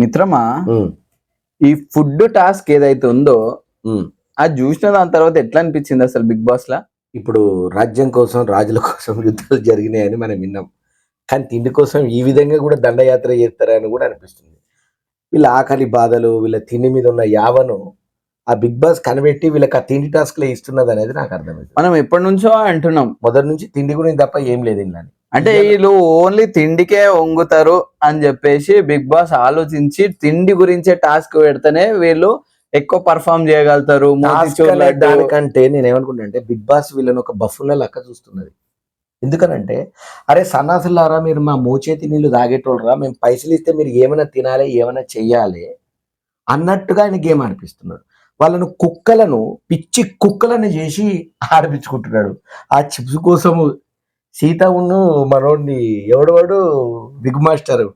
మిత్రమా ఈ food task ఏదైతే ఉందో. అది చూసిన దాని తర్వాత ఎట్లా అనిపించింది అసలు బిగ్ బాస్ లా ఇప్పుడు రాజ్యం కోసం రాజుల కోసం యుద్ధాలు జరిగినాయని మనం విన్నాం. కానీ తిండి కోసం ఈ విధంగా కూడా దండయాత్ర చేస్తారని కూడా అనిపిస్తుంది. వీళ్ళ ఆకలి బాధలు వీళ్ళ తిండి మీద ఉన్న యావను ఆ బిగ్ బాస్ కనిపెట్టి వీళ్ళకి ఆ తిండి టాస్క్లో ఇస్తున్నది అనేది నాకు అర్థమైంది. మనం ఎప్పటి నుంచో అంటున్నాం. మొదటి నుంచి తిండి గురించి తప్ప ఏం లేదు ఇలా అంటే వీళ్ళు ఓన్లీ తిండికే వంగుతారు అని చెప్పేసి బిగ్ బాస్ ఆలోచించి తిండి గురించే టాస్క్ పెడితేనే వీళ్ళు ఎక్కువ పర్ఫామ్ చేయగలుగుతారు. దానికంటే నేను ఏమనుకుంటా అంటే బిగ్ బాస్ వీళ్ళని ఒక బఫుల్ల లెక్క చూస్తున్నది. ఎందుకనంటే అరే సన్నాసులారా మీరు మా మోచేతి నీళ్ళు తాగేటోళ్ళరా మేము పైసలు ఇస్తే మీరు ఏమైనా తినాలి ఏమైనా చెయ్యాలి అన్నట్టుగా ఆయన గేమ్ ఆడిపిస్తున్నాడు. వాళ్ళను కుక్కలను పిచ్చి కుక్కలను చేసి ఆడిపించుకుంటున్నాడు. ఆ చిప్స్ కోసము సీత ఉన్ను మనోడిని ఎవడవాడు? Big master.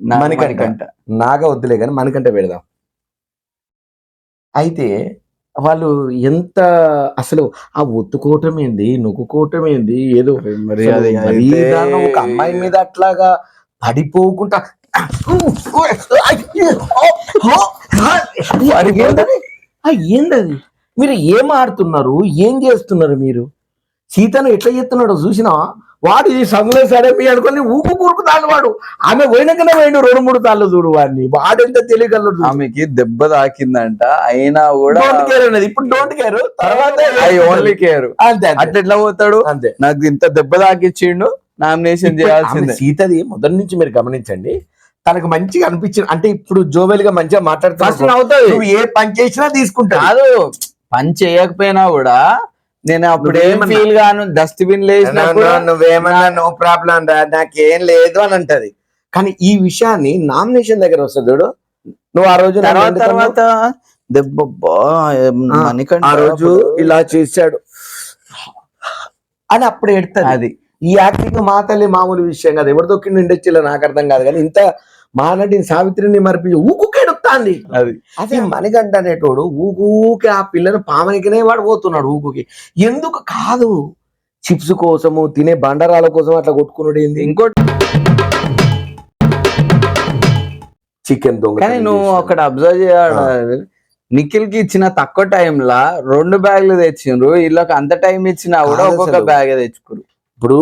మణికంఠ. నాగా వద్దులే కానీ మనకంటే పెడదాం. అయితే వాళ్ళు ఎంత అసలు ఆ ఒత్తుకోవటం ఏంది నొక్కుకోవటం ఏంది ఏదో. ఒక అమ్మాయి మీద అట్లాగా పడిపోకుండా ఏందది? మీరు ఏం ఆడుతున్నారు? ఏం చేస్తున్నారు మీరు? సీతను ఎట్లా చేస్తున్నాడో చూసినా వాడు ఇది సంగులో సరే మీ అనుకుని ఊపు కూరుకుతాడు వాడు. ఆమె పోయినాకనే పోయిండు రెండు మూడు తాళ్ళు చూడు వాడిని. వాడెంత తెలియగలడు ఆమెకి దెబ్బ తాకిందంట. అయినా కూడా డోంట్ కేర్ అనేది. ఇప్పుడు డోంట్ కేర్ తర్వాత ఐ ఓన్లీ కేర్ అంతే. అట్లా ఎట్లా పోతాడు? అంతే. నాకు ఇంత దెబ్బ తాకిచ్చిండు నామినేషన్ చేయాల్సిందే. సీతది మొదటి నుంచి మీరు గమనించండి. తనకు మంచిగా అనిపించింది అంటే ఇప్పుడు జోవెల్గా మంచిగా అవుతుంది నువ్వు ఏ పని చేసినా తీసుకుంటా కాదు పని చేయకపోయినా కూడా నేను అప్పుడు ఏం ఫీల్ గాను డస్ట్బిన్ లేసినప్పుడు నువ్వేమన్నా నో ప్రాబ్లం రా నాకేం లేదు అని అంటది. కానీ ఈ విషయాన్ని నామినేషన్ దగ్గర వస్తుంది చూడు. నువ్వు ఆ రోజు తర్వాత దెబ్బ ఆ, రోజు ఇలా చేశాడు. అని అప్పుడు ఎడుతుంది. అది. ఈ యాక్టింగ్ మా తల్లి మామూలు విషయం కాదు. ఎవరి దొక్కిండి ఇండస్ట్రీలో నాకు అర్థం కాదు. కానీ ఇంత మహానటిని సావిత్రిని మరిపి ఊకుకెడుతాంది. అది. అదే మణికంఠ అనేటోడు ఊకూకే ఆ పిల్లను పామనికనే వాడు పోతున్నాడు ఊకుకి. ఎందుకు కాదు? చిప్స్ కోసము తినే బండరాల కోసం అట్లా కొట్టుకున్నాడు ఏంది? ఇంకోటి చికెన్ దొంగ కానీ నువ్వు అక్కడ అబ్జర్వ్ చేయాలి నిఖిల్కి ఇచ్చిన తక్కువ టైంలా రెండు బ్యాగులు తెచ్చిండ్రు. వీళ్ళకి అంత టైం ఇచ్చినా కూడా ఒక్కొక్క. బ్యాగ్ తెచ్చుకోరు. ఇప్పుడు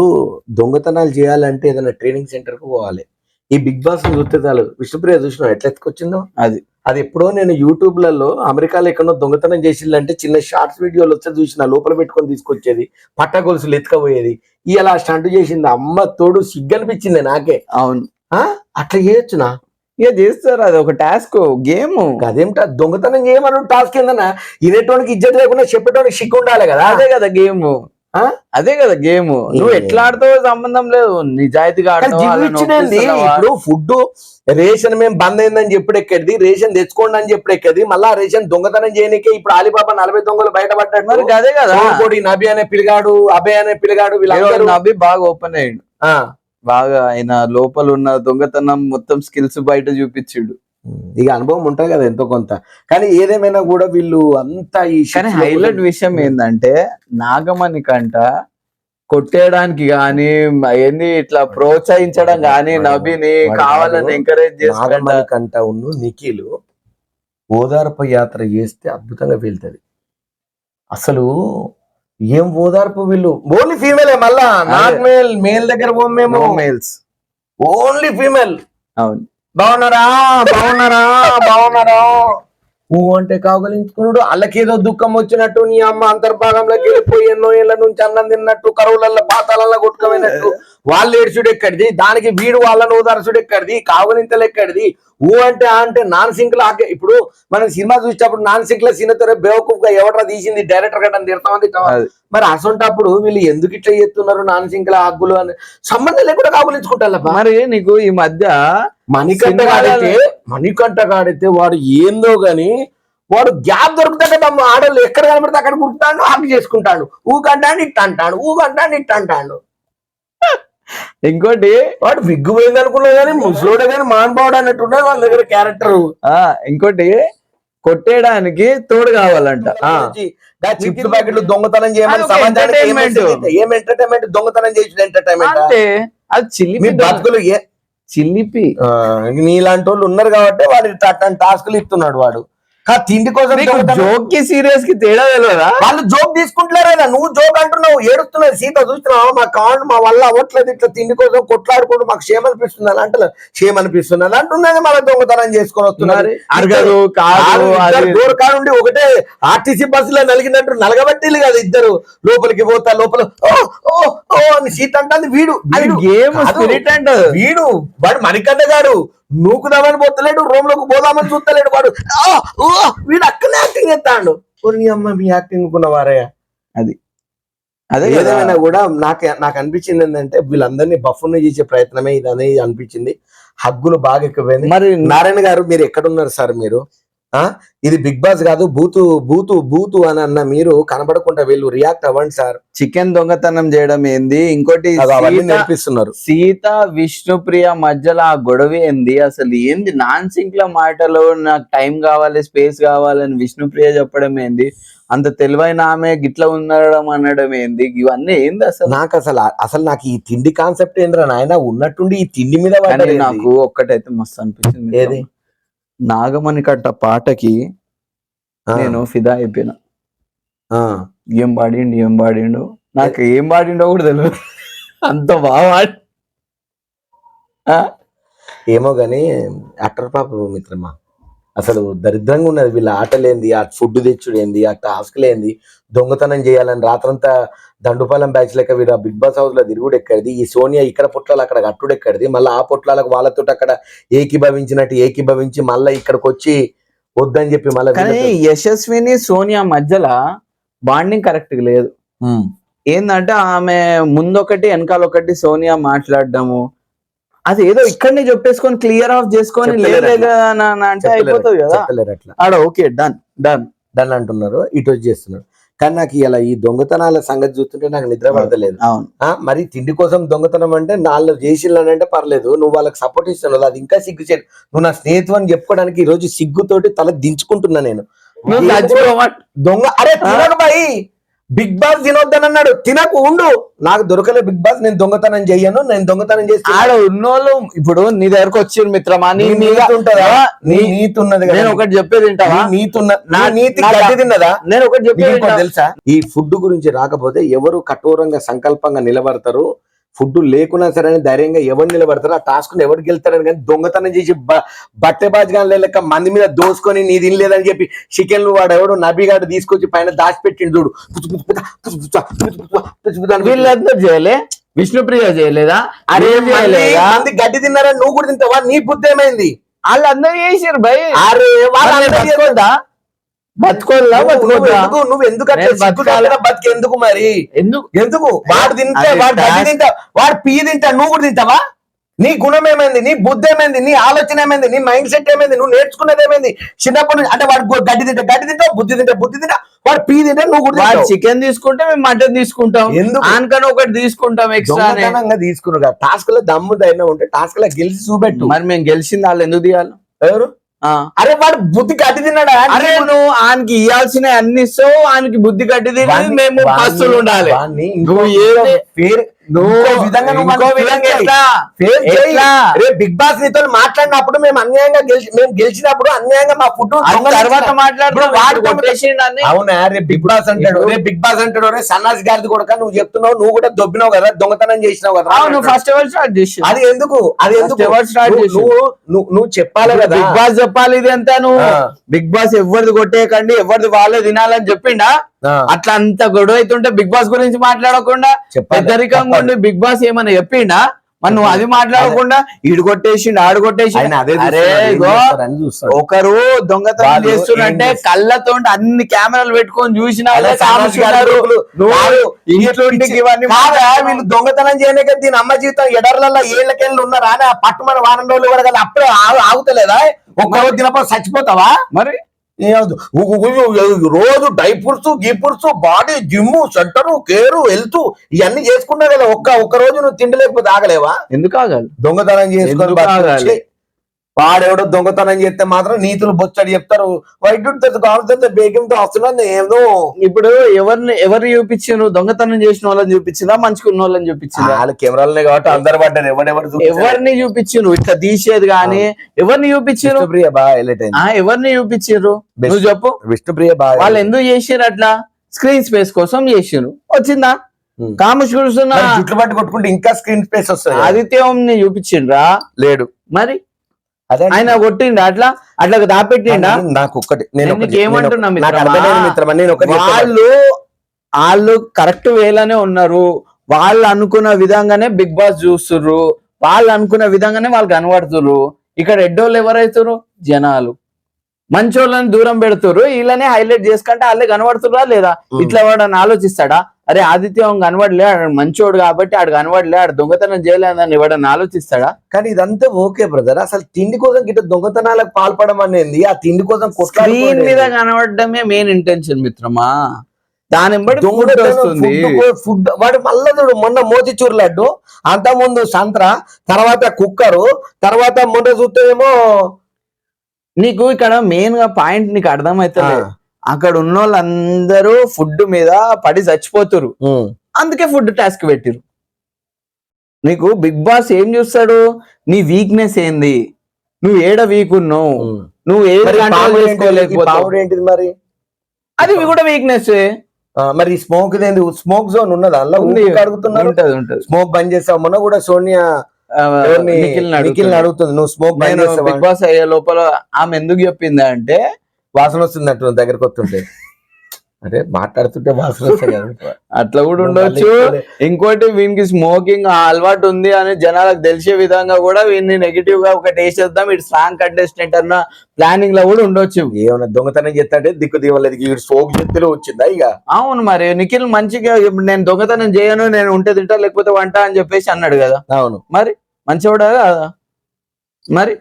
దొంగతనాలు చేయాలంటే ఏదైనా ట్రైనింగ్ సెంటర్కు పోవాలి. ఈ బిగ్ బాస్ చూస్తే చాలు. విష్ణుప్రియ చూసినా ఎట్లా ఎత్తుకొచ్చిందో? అది. అది ఎప్పుడో నేను యూట్యూబ్లలో అమెరికాలో ఎక్కడో దొంగతనం చేసిందంటే చిన్న షార్ట్స్ వీడియోలు వస్తే చూసిన లోపల పెట్టుకొని తీసుకొచ్చేది పట్ట గొలుసులు ఎత్తుకపోయేది ఇలా స్టంట్ చేసింది అమ్మ తోడు సిగ్గనిపించింది నాకే. అవును. ఆ? అట్లా చేయొచ్చునా? ఇక చేస్తారు అది ఒక టాస్క్ గేమ్. అదేమిటా దొంగతనం చేయమని టాస్క్ ఏందన్నా? ఇనేటోనికి ఇజ్జత్ లేకుండా చెప్పేటోనికి సిగ్గు ఉండాలి కదా? అదే కదా గేమ్? అదే కదా గేమ్. నువ్వు. ఎట్లా ఆడతావో సంబంధం లేదు. నిజాయితీగా ఒప్పిస్తున్నావా? ఇప్పుడు ఫుడ్ రేషన్ మేము బంద్ అయిందని చెప్పుడు ఎక్కడిది రేషన్ తెచ్చుకోండి అని చెప్పుడు ఎక్కది మళ్ళా రేషన్ దొంగతనం చేయనికే ఇప్పుడు అలీబాబా నలభై దొంగలు మరి బయటపడ్డాడు అదే కదా. సోమకోడి నబి అనే పిల్లగాడు అభయ్ అనే వీళ్ళందరూ నబి బాగా ఓపెన్ అయ్యిండు. బాగా ఆయన లోపల ఉన్న దొంగతనం మొత్తం స్కిల్స్ బయట చూపించిండు. ఇక అనుభవం ఉంటుంది కదా ఎంతో కొంత. కానీ ఏదేమైనా కూడా వీళ్ళు అంతా ఈ కానీ హైలైట్ విషయం ఏంటంటే నాగమణి కంట కొట్టేయడానికి గాని ఏంది ఇట్లా ప్రోత్సహించడం నబిని వాడు కావాలని. ఎంకరేజ్ నాగమణి కంట ఉన్ను నిఖిలు ఓదార్పు యాత్ర చేస్తే అద్భుతంగా వెళ్తది. అసలు ఏం ఓదార్పు వీళ్ళు? ఓన్లీ ఫీమేల్ మళ్ళా? నాట్ మేల్ మేల్ దగ్గర మేల్స్ ఓన్లీ ఫీమేల్ అవును. బాగున్నారా? బాగున్నారా? బాగున్నారా? ఊ అంటే కాగలించుకున్నాడు. వాళ్ళకేదో దుఃఖం వచ్చినట్టు నీ అమ్మ అంతర్భాగంలోకి వెళ్ళిపోయి ఎన్నో ఏళ్ళ నుంచి అన్నం తిన్నట్టు కరువులల్లో పాతాలలో కొట్టుకోమైనట్టు వాళ్ళు ఏడ్చుడు ఎక్కడిది? దానికి వీడు వాళ్ళని ఓదార్చుడు ఎక్కడిది? కావలింతలు ఎక్కడిది? ఊ అంటే ఆ అంటే నాన్ సింక్ లా ఇప్పుడు మనం సినిమా చూసేటప్పుడు నాన్ సింక్లో సినిమా బేవకూఫ్గా ఎవట్రా తీసింది? డైరెక్టర్ గడ్డ తిడతామని. మరి అసొంటప్పుడు వీళ్ళు ఎందుకు ఇట్లా చేస్తున్నారు నాన్ సింక్ ల హగ్గులు అని? సంబంధం లేకుండా కావలించుకుంటారు మరి నీకు ఈ మధ్య మణికంఠ గాడైతే మణికంఠ గాడైతే వాడు ఏందో గాని వాడు గ్యాప్ దొరుకుతాడే తమ్మ ఆడోళ్ళు ఎక్కడ కనబడితే అక్కడ కుడుతాడు హాక్ చేసుకుంటాడు. ఊకంటాడు ఇట్ట అంటాడు ఊకంటాడు ఇట్ట అంటాడు. ఇంకోటి వాడు విగ్గు పోయింది అనుకున్నా కానీ ముసలోడే కానీ మానబావుడు అన్నట్టున్నది వాళ్ళ దగ్గర క్యారెక్టర్ ఆ ఇంకోటి కొట్టేయడానికి తోడు కావాలంట. ఆ. చిప్స్ ప్యాకెట్లు దొంగతనం చేయమని సమాజానికి ఏం entertainment. ఎంటర్టైన్మెంట్ దొంగతనం చేసిన ఎంటర్టైన్మెంట్ అంతే అది మీ బతుకులు ఏ చిల్లిపి ఆ, నీలాంటి వాళ్ళు ఉన్నారు కాబట్టి వాడు ఇట్లా అట్లాంటి టాస్కులు ఇస్తున్నాడు వాడు. తిండి కోసం జోక్కి సీరియస్కి తేడా తెలియదా వాళ్ళు జోక్ తీసుకుంటలేరా నువ్వు జోక్ అంటున్నావు ఏడుస్తున్నది సీత చూస్తున్నావు మా కాండ్ మా వల్ల అవ్వట్లేదు ఇట్లా తిండి కోసం కొట్లాడుకుంటూ మాకు క్షేమ అనిపిస్తుంది అని అంటలేదు. క్షేమ అనిపిస్తుంది అని అంటున్నది మన దొంగతనం చేసుకొని వస్తున్నారు. డోర్ కాడ ఉండి ఒకటే ఆర్టీసీ బస్సులో నలిగినట్టు నలగబట్టిలు కదా ఇద్దరు. లోపలికి పోతా లోపల ఓ ఓ ఓ అని సీత అంటే వీడు వీడు మణికంఠ గాడు నూకుదామని పోతలేడు రూమ్లోకి పోదామని చూస్తలేడు వాడు. వీడు అక్కనే యాక్టింగ్ చేస్తాడు. నీ అమ్మ మీ యాక్టింగ్ కున్నవారయ్య అది. అదే కదా. ఏదేమైనా కూడా నాకు నాకు అనిపించింది ఏంటంటే వీళ్ళందరినీ బఫున్ చేసే ప్రయత్నమే ఇది అనేది అనిపించింది. హగ్గులు బాగా ఎక్కువైంది మరి నారాయణ గారు మీరు ఎక్కడున్నారు సార్ మీరు? ఇది బిగ్ బాస్ కాదు బూతు బూతు బూతు అని అన్న మీరు కనబడకుండా వీళ్ళు రియాక్ట్ అవ్వండి సార్. చికెన్ దొంగతనం చేయడం ఏంది? ఇంకోటి నేర్పిస్తున్నారు. సీత విష్ణుప్రియ మధ్యలో ఆ గొడవ ఏంది? అసలు ఏంది? నాన్ సింక్లో మాటలు నాకు టైం కావాలి స్పేస్ కావాలని విష్ణుప్రియ చెప్పడం ఏంది? అంత తెలివైన ఆమె గిట్ల ఉండడం అనడం ఏంది? ఇవన్నీ ఏంది అసలు? నాకు అసలు అసలు నాకు ఈ తిండి కాన్సెప్ట్ ఏంద్రా నాయన? ఉన్నట్టుండి ఈ తిండి మీద నాకు ఒక్కటైతే మస్తు అనిపించింది ఏది? నాగమణి కట్ట పాటకి నేను ఫిదా అయిపోయినా. ఆ. ఏం పాడిండు ఏం పాడిండు? నాకు ఏం పాడిండో కూడా తెలియదు అంత బాగా? ఏమో గాని యాక్టర్ పాప మిత్రమా? అసలు దరిద్రంగా ఉన్నది. వీళ్ళ ఆటలేంది ఆ ఫుడ్ తెచ్చుడేంది ఆ టాస్క్లేంది. దొంగతనం చేయాలని రాత్రంతా దండుపాలెం బ్యాచ్ లెక్క వీడు ఆ బిగ్ బాస్ హౌస్లో తిరుగుడు ఎక్కడిది? ఈ సోనియా ఇక్కడ పొట్లాలు అక్కడ కట్టుడు ఎక్కడిది? మళ్ళీ ఆ పొట్లాలకు వాళ్ళతో అక్కడ ఏకీభవించినట్టు ఏకీభవించి మళ్ళీ ఇక్కడికి వచ్చి వద్దని చెప్పి మళ్ళీ యశస్విని సోనియా మధ్యలో బాండింగ్ కరెక్ట్ లేదు. ఏంటంటే ఆమె ముందొకటి వెనకాల ఒకటి సోనియా మాట్లాడడము. అది ఏదో ఇక్కడనే చెప్పేసుకొని క్లియర్ ఆఫ్ చేసుకొని అంటే అయిపోతుంది కదా. అట్లా. ఆడ ఓకే డన్ డన్ దాన్ని అంటున్నారు ఇటు వచ్చి చేస్తున్నారు. కానీ నాకు ఇలా ఈ దొంగతనాల సంగతి చూస్తుంటే నాకు నిద్ర పడతలేదు. మరి తిండి కోసం దొంగతనం అంటే నాలుగు చేసిల్లని అంటే పర్లేదు నువ్వు వాళ్ళకి సపోర్ట్ ఇస్తున్నావు అది ఇంకా సిగ్గు చేయడు. నువ్వు నా స్నేహితు అని చెప్పుకోవడానికి ఈ రోజు సిగ్గుతోటి తల దించుకుంటున్నా నేను. దొంగ అరే తినకు బాయి బిగ్ బాస్ తినొద్దని అన్నాడు తినకు ఉండు. నాకు దొరకలే బిగ్ బాస్ నేను దొంగతనం చెయ్యను నేను దొంగతనం చేసి ఆడ ఉన్నోళ్ళు ఇప్పుడు నీ దగ్గరకు వచ్చిండు మిత్రమా? నీ నీతి ఉంటుందా? నీ నీ- నీతి ఉన్నది కదా నేను ఒకటి చెప్పేది నీతి నా- నీతి గడ్డి తిన్నదా? నేను ఒకటి చెప్పేది? తెలుసా? ఈ ఫుడ్ గురించి రాకపోతే ఎవరు కఠోరంగా సంకల్పంగా నిలబడతారు? ఫుడ్ లేకున్నా సరే అని ధైర్యంగా ఎవరు నిలబడతారు ఆ టాస్క్ ఎవరు గెలుతారని కానీ దొంగతనం చేసి బట్టె బాజగాన్ లెక్క మంది మీద దోసుకొని నీ తినలేదని చెప్పి చికెన్లు వాడు ఎవడు నబిగాడు తీసుకొచ్చి పైన దాచిపెట్టిండు చూడు వీళ్ళందరూ చేయలే విష్ణుప్రియ చేయలేదా అరే గడ్డి తిన్నారా నువ్వు కూడా తింటావా నీ బుద్ధి ఏమైంది వాళ్ళందరూ చేసారు భయ్ అరే వాళ్ళందరూ బతుకోద్దా? నువ్వు- ఎందుకు బతికి ఎందుకు మరి? ఎందుకు? ఎందుకు? వాడు తింటే వాడు గడ్డి. తింటా వాడు పియ్యి తింటా నువ్వు కూడా తింటావా? నీ గుణం ఏమైంది? నీ బుద్ధి ఏమైంది? నీ ఆలోచన ఏమైంది? నీ మైండ్ సెట్ ఏమైంది? నువ్వు నేర్చుకున్నది ఏమైంది? చిన్నప్పటి నుంచి అంటే వాడు గడ్డి తింటా గడ్డి తింటావు బుద్ధి తింటా బుద్ధి తింటా వాడు పియ్యి తింటా నువ్వు కూడా. చికెన్ తీసుకుంటే మేము మటన్ తీసుకుంటాం. ఎందుకు? ఆనకని ఒకటి తీసుకుంటాం ఎక్స్ట్రా తీసుకున్నాడు టాస్క్లో దమ్ము ధైర్యం ఉంటే టాస్క్లో గెలిచి చూపెట్టు. మరి మేము గెలిచింది వాళ్ళు ఎందుకు తీయాలి? ఎవరు. అరే వాడు బుద్ధి గడ్డి తిన్నాడా? అరే నువ్వు ఆయనకి ఇవ్వాల్సిన అన్ని ఇస్తావు ఆయనకి బుద్ధి కట్టి తిని మేము పస్తులు ఉండాలి. ఇంకో నువ్వు ఏది- పేరు నువ్వు నువ్వు బిగ్ బాస్ నీతో మాట్లాడినప్పుడు మేము అన్యాయంగా గెలిచి మేము గెలిచినప్పుడు అన్యాయంగా మా ఫుడ్ తర్వాత మాట్లాడుతున్నాం. అవునా? రే బిగ్ బాస్ అంటాడు. రే బిగ్ బాస్ అంటాడు. రే సన్నాసి గారిది కూడా నువ్వు చెప్తున్నావు. నువ్వు కూడా దొబ్బినావు కదా. దొంగతనం చేసినావు కదా. అంటాడు. ఫస్ట్ ఎవరు స్టార్ట్ చేసి. అది ఎందుకు? అది ఎందుకు? ఎవరు నువ్వు- చేసిండు? నువ్వు నువ్వు నువ్వు చెప్పాలి కదా. బిగ్ బాస్ చెప్పాలి ఇది ఎంత నువ్వు. బిగ్ బాస్ ఎవరిది కొట్టేయకండి ఎవరిది వాళ్ళే తినాలని చెప్పిండా? అట్లా అంత గొడవ అవుతుంటే బిగ్ బాస్ గురించి మాట్లాడకుండా. పెద్దరికంగా ఉండి బిగ్ బాస్ ఏమన్నా చెప్పిండా? మరి నువ్వు అది మాట్లాడకుండా ఈడు కొట్టేసిండు ఆడు కొట్టేసి. ఒకరు దొంగతనం వాళ్ళు చేస్తున్నంటే ఏం చేస్తారు? కళ్ళతో అన్ని కెమెరాలు పెట్టుకొని చూసిన. వీళ్ళు దొంగతనం చేయలేక దీని అమ్మ జీవితం ఎడర్లలో ఏళ్ళకెళ్ళి ఉన్నారా? అని ఆ పట్టుమని వారం రోజులు కూడా కదా అప్పుడే ఆగు- ఆగుతలేదా? ఒక్క రోజు తినప్పుడు చచ్చిపోతావా? మరి రోజు diapers గీపుర్స్ body gym centre care health ఇవన్నీ చేసుకున్నా కదా ఒక్క ఒక్క రోజు నువ్వు తిండి లేకపోతే ఆగలేవా? ఎందుకు ఆగాలి? దొంగతనం చేసుకొని ఎందుకు బతికి ఆగాలి? వచ్చి, వాడెవడో దొంగతనం చేస్తే మాత్రం నీతులు బొచ్చడి చెప్తారు. వైద్యుడితో కావాల్సిన బేగంతో వస్తున్నాను ఏదో ఇప్పుడు ఎవరిని ఎవరు చూపించారు దొంగతనం చేసిన వాళ్ళని చూపించిందా? మంచుకున్న వాళ్ళని చూపించిందా? వాళ్ళ కెమెరాలనే కాబట్టి అందరు పడ్డారు. చూపించారు? ఎవరిని చూపించారు ఇట్లా తీసేది గాని ఎవరిని చూపించారు విష్ణుప్రియ బాగా ఎవరిని చూపించారు. నువ్వు చెప్పు. విష్ణుప్రియ బాగా వాళ్ళు ఎందుకు చేసారు అట్లా? స్క్రీన్ స్పేస్ కోసం చేసారు వచ్చిందా. కామర్స్ కూర్చున్న జుట్లు పట్టి కొట్టుకుంటే ఇంకా స్క్రీన్ స్పేస్ వస్తుంది ఆదిత్యం చూపించిండ్రా? లేడు. మరి? అదే ఆయన కొట్టిండా? అట్లా అట్లా దాపెట్టిండా? నాకు ఒక్కటి నేను ఏమంటున్నా. వాళ్ళు వాళ్ళు కరెక్ట్ వేలోనే ఉన్నారు. వాళ్ళు అనుకున్న విధంగానే బిగ్ బాస్ చూస్తుర్రు. వాళ్ళు అనుకున్న విధంగానే వాళ్ళు కనబడుతుర్రు. ఇక్కడ ఎడ్డోళ్ళు ఎవరైతురు జనాలు. మంచోళ్ళని దూరం పెడుతుర్రు. వీళ్ళనే హైలైట్ చేసుకుంటే వాళ్ళే కనబడుతుర్రా లేదా. ఇట్లా వాడని ఆలోచిస్తాడా? అరే ఆదిత్యం కనబడలే ఆడు మంచోడు కాబట్టి ఆడు కనబడలే ఆడు దొంగతనం చేయలేదని ఎవడని ఆలోచిస్తాడా? కానీ ఇదంతా ఓకే బ్రదర్ అసలు తిండి కోసం గిట్ట దొంగతనాలకు పాల్పడడం అనేది ఆ తిండి కోసం స్క్రీన్ మీద కనబడడమే మెయిన్ ఇంటెన్షన్ మిత్రమా? దాని బట్టి food వస్తుంది. ఫుడ్ వాడు మళ్ళా చూడు మొన్న మోతిచూర్ లడ్డు అంత ముందు సంత్ర తర్వాత కుక్కరు తర్వాత మొన్న చూస్తే ఏమో నీకు ఇక్కడ మెయిన్గా పాయింట్ నీకు అర్థమైతలేదు. అక్కడ ఉన్న వాళ్ళందరూ ఫుడ్ మీద పడి చచ్చిపోతురు అందుకే ఫుడ్ టాస్క్ పెట్టిరు నీకు బిగ్ బాస్ ఏం చూస్తాడు? నీ వీక్నెస్ ఏంది? నువ్వు ఏడ వీక్ ఉన్నావు. నువ్వు ఏది కంట్రోల్ ఏంటిది? చేసుకోలేకపోతావు మరి? అది కూడా వీక్నెస్. మరి స్మోక్ ఏంది? స్మోక్ జోన్ ఉన్నదా? అందులో ఉంది. అడుగుతున్నారు? ఉంటది స్మోక్ బంద్ చేస్తావు మొన్న కూడా సోనియా నిఖిల్ అడుగుతుంది. నువ్వు స్మోక్ బిగ్ బాస్ అయ్యే లోపల ఆమె ఎందుకు చెప్పింది అంటే వాసన వస్తుంది అట్టు దగ్గరకు వస్తుంటే. అరే మాట్లాడుతుంటే వాసన వస్తాయి కదా. అట్లా కూడా ఉండొచ్చు. ఇంకోటి వీనికి స్మోకింగ్ అలవాటు ఉంది అని జనాలకు తెలిసే విధంగా కూడా వీడిని నెగిటివ్గా ఒకటి వేసేద్దాం. ఇటు స్ట్రాంగ్ కంటెస్టెంట్ అన్న ప్లానింగ్లో కూడా ఉండొచ్చు. ఏమన్నా దొంగతనం చేస్తాంటే దిక్కు దివలేదు ఈ స్మోక్ చేతిలో వచ్చిందా ఇక? అవును మరి నిఖిల్ మంచిగా నేను దొంగతనం చేయను నేను ఉంటే తింటా లేకపోతే వంట అని చెప్పేసి అన్నాడు కదా. అవును. మరి మంచివాడా కదా? మరి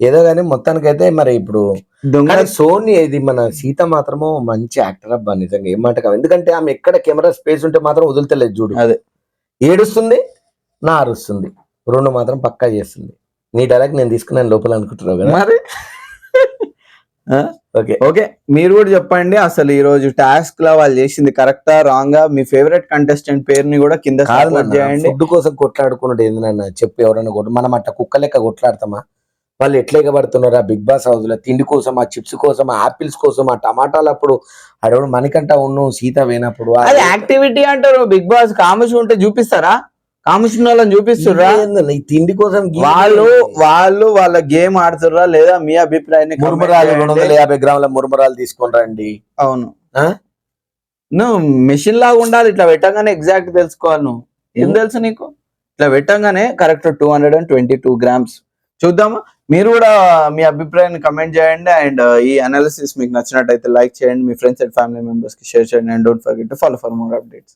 ఏదో కానీ మొత్తానికైతే మరి ఇప్పుడు దొంగ సోని ఇది మన సీత మాత్రము మంచి యాక్టర్ అబ్బా నిజంగా ఏం మాట కాదు. ఎందుకంటే ఆమె ఎక్కడ కెమెరా స్పేస్ ఉంటే మాత్రం వదులుతలేదు చూడు. అదే. ఏడుస్తుంది నా అరుస్తుంది రెండు మాత్రం పక్కా చేస్తుంది. నీ డైలాగ్ నేను తీసుకున్నాను లోపల అనుకుంటున్నావు కదా? మరి? ఓకే. ఓకే. మీరు కూడా చెప్పండి. అసలు ఈ రోజు టాస్క్లో వాళ్ళు చేసింది కరెక్టా రాంగ్ మీ ఫేవరెట్ కంటెస్టెంట్ పేరుని కూడా కింద చేయండి. ఫుడ్ కోసం కొట్లాడుకున్నాడు ఏంది నాన్న? చెప్పు ఎవరైనా కొట్టు మనం అట్ట కుక్క లెక్క కొట్లాడతామా? వాళ్ళు ఎట్లా ఎగబడుతున్నారు ఆ బిగ్ బాస్ హౌస్లో తిండి కోసం ఆ చిప్స్ కోసం ఆ ఆపిల్స్ కోసం ఆ టమాటాలు అప్పుడు అడవుడు మనకంట ఉన్ను సీత పోయినప్పుడు అది యాక్టివిటీ అంటారు బిగ్ బాస్ కాముషి ఉంటే చూపిస్తారా? కాముషి ఉన్న వాళ్ళని చూపిస్తుర్రా ఈ తిండి కోసం వాళ్ళు వాళ్ళు వాళ్ళ గేమ్ ఆడుతుర్రా లేదా మీ అభిప్రాయాన్ని మురుమురాలు. రెండు వందల యాభై గ్రాముల మురుమురాలు తీసుకొని రండి. అవును. ఆ? నువ్వు మెషిన్ లాగా ఉండాలి ఇట్లా పెట్టంగానే ఎగ్జాక్ట్ తెలుసుకోవాలి నువ్వు. ఏం తెలుసు నీకు? ఇట్లా పెట్టంగానే correct two hundred and twenty two grams చూద్దాము. మీరు కూడా మీ అభిప్రాయాన్ని కమెంట్ చేయండి అండ్ uh, ఈ అనాలిసిస్ మీకు నచ్చినట్టయితే లైక్ చేయండి. మీ ఫ్రెండ్స్ అండ్ ఫ్యామిలీ మెంబర్స్కి షేర్ చేయండి. And don't forget to follow for more updates